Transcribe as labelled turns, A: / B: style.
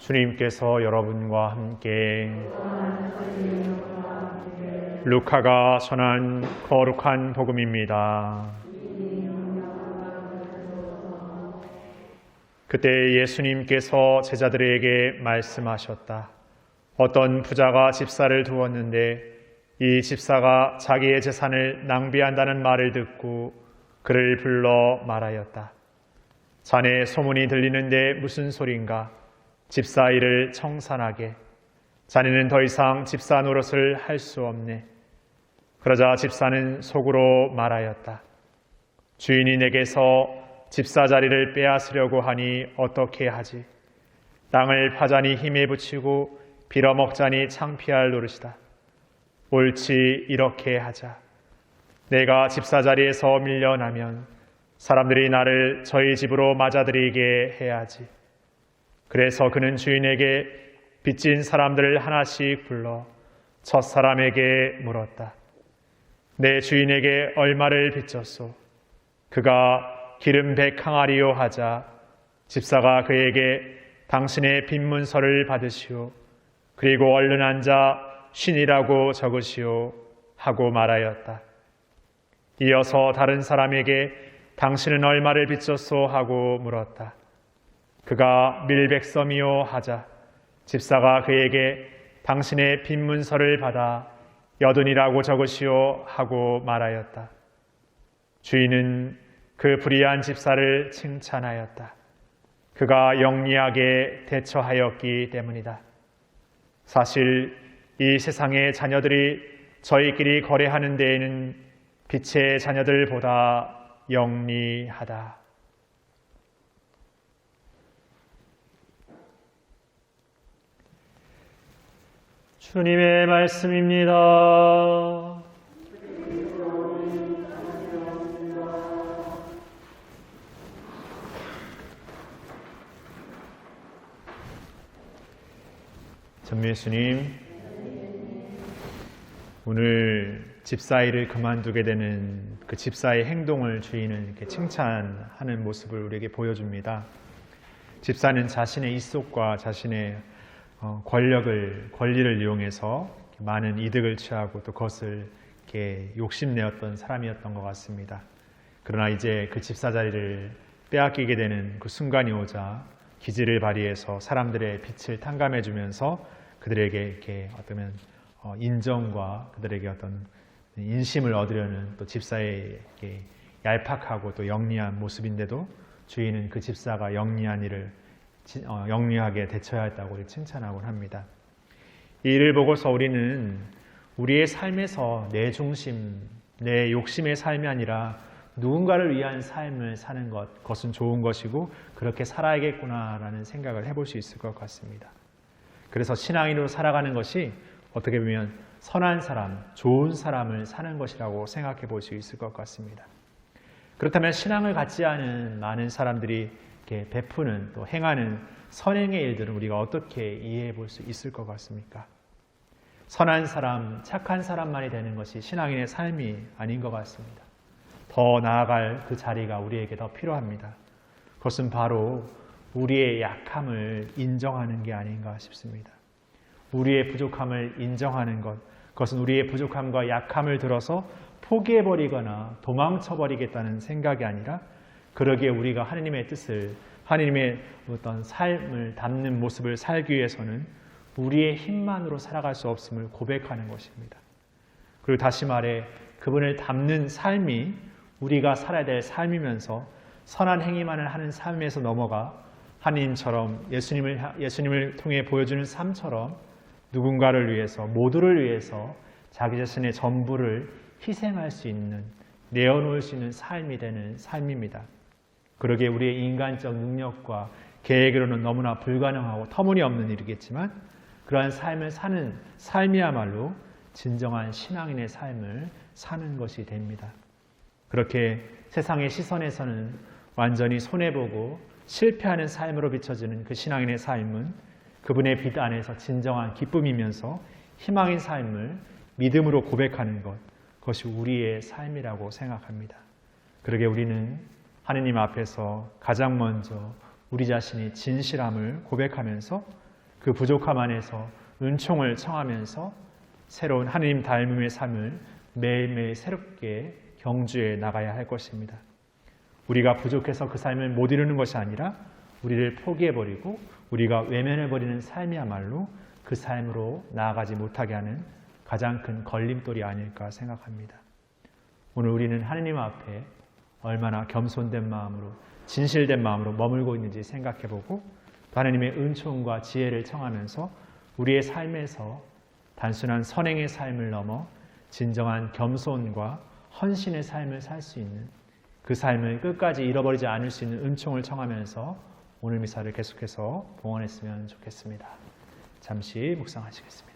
A: 주님께서 여러분과 함께 루카가 전한 거룩한 복음입니다. 그때 예수님께서 제자들에게 말씀하셨다. 어떤 부자가 집사를 두었는데 이 집사가 자기의 재산을 낭비한다는 말을 듣고 그를 불러 말하였다. 자네 소문이 들리는데 무슨 소린가? 집사 일을 청산하게. 자네는 더 이상 집사 노릇을 할 수 없네. 그러자 집사는 속으로 말하였다. 주인이 내게서 집사 자리를 빼앗으려고 하니 어떻게 하지? 땅을 파자니 힘에 붙이고 빌어먹자니 창피할 노릇이다. 옳지 이렇게 하자. 내가 집사 자리에서 밀려나면 사람들이 나를 저희 집으로 맞아들이게 해야지. 그래서 그는 주인에게 빚진 사람들을 하나씩 불러 첫 사람에게 물었다. 내 주인에게 얼마를 빚졌소? 그가 기름 백 항아리요 하자 집사가 그에게 당신의 빈 문서를 받으시오. 그리고 얼른 앉아 신이라고 적으시오 하고 말하였다. 이어서 다른 사람에게 당신은 얼마를 빚졌소 하고 물었다. 그가 밀백섬이요 하자 집사가 그에게 당신의 빈 문서를 받아 여든이라고 적으시오 하고 말하였다. 주인은 그 불의한 집사를 칭찬하였다. 그가 영리하게 대처하였기 때문이다. 사실 이 세상의 자녀들이 저희끼리 거래하는 데에는 빛의 자녀들보다 영리하다. 주님의 말씀입니다. 전미수님, 오늘 집사 일을 그만두게 되는 그 집사의 행동을 주인은 이렇게 칭찬하는 모습을 우리에게 보여줍니다. 집사는 자신의 입속과 자신의 어, 권력을 권리를 이용해서 많은 이득을 취하고 또 그것을 이렇게 욕심내었던 사람이었던 것 같습니다. 그러나 이제 그 집사 자리를 빼앗기게 되는 그 순간이 오자 기지를 발휘해서 사람들의 빛을 탕감해 주면서 그들에게 이렇게 어쩌면 어, 인정과 그들에게 어떤 인심을 얻으려는 또 집사의 얄팍하고 또 영리한 모습인데도 주인은 그 집사가 영리한 일을 지- 어, 영리하게 대처하였다고 칭찬하곤 합니다. 이 일을 보고서 우리는 우리의 삶에서 내 중심, 내 욕심의 삶이 아니라 누군가를 위한 삶을 사는 것, 그것은 좋은 것이고 그렇게 살아야겠구나라는 생각을 해볼 수 있을 것 같습니다. 그래서 신앙인으로 살아가는 것이 어떻게 보면 선한 사람, 좋은 사람을 사는 것이라고 생각해 볼 수 있을 것 같습니다. 그렇다면 신앙을 갖지 않은 많은 사람들이 이렇게 베푸는 또 행하는 선행의 일들은 우리가 어떻게 이해해 볼 수 있을 것 같습니까? 선한 사람, 착한 사람만이 되는 것이 신앙인의 삶이 아닌 것 같습니다. 더 나아갈 그 자리가 우리에게 더 필요합니다. 그것은 바로 우리의 약함을 인정하는 게 아닌가 싶습니다. 우리의 부족함을 인정하는 것, 그것은 우리의 부족함과 약함을 들어서 포기해버리거나 도망쳐버리겠다는 생각이 아니라 그러기에 우리가 하느님의 뜻을, 하느님의 어떤 삶을 담는 모습을 살기 위해서는 우리의 힘만으로 살아갈 수 없음을 고백하는 것입니다. 그리고 다시 말해 그분을 담는 삶이 우리가 살아야 될 삶이면서 선한 행위만을 하는 삶에서 넘어가 하나님처럼 예수님을 예수님을 통해 보여주는 삶처럼 누군가를 위해서 모두를 위해서 자기 자신의 전부를 희생할 수 있는 내어놓을 수 있는 삶이 되는 삶입니다. 그러기에 우리의 인간적 능력과 계획으로는 너무나 불가능하고 터무니없는 일이겠지만 그러한 삶을 사는 삶이야말로 진정한 신앙인의 삶을 사는 것이 됩니다. 그렇게 세상의 시선에서는 완전히 손해보고 실패하는 삶으로 비춰지는 그 신앙인의 삶은 그분의 빛 안에서 진정한 기쁨이면서 희망인 삶을 믿음으로 고백하는 것, 그것이 우리의 삶이라고 생각합니다. 그러게 우리는 하느님 앞에서 가장 먼저 우리 자신이 진실함을 고백하면서 그 부족함 안에서 은총을 청하면서 새로운 하느님 닮음의 삶을 매일매일 새롭게 경주해 나가야 할 것입니다. 우리가 부족해서 그 삶을 못 이루는 것이 아니라 우리를 포기해버리고 우리가 외면해버리는 삶이야말로 그 삶으로 나아가지 못하게 하는 가장 큰 걸림돌이 아닐까 생각합니다. 오늘 우리는 하느님 앞에 얼마나 겸손된 마음으로 진실된 마음으로 머물고 있는지 생각해보고 또 하나님의 은총과 지혜를 청하면서 우리의 삶에서 단순한 선행의 삶을 넘어 진정한 겸손과 헌신의 삶을 살 수 있는 그 삶을 끝까지 잃어버리지 않을 수 있는 은총을 청하면서 오늘 미사를 계속해서 봉헌했으면 좋겠습니다. 잠시 묵상하시겠습니다.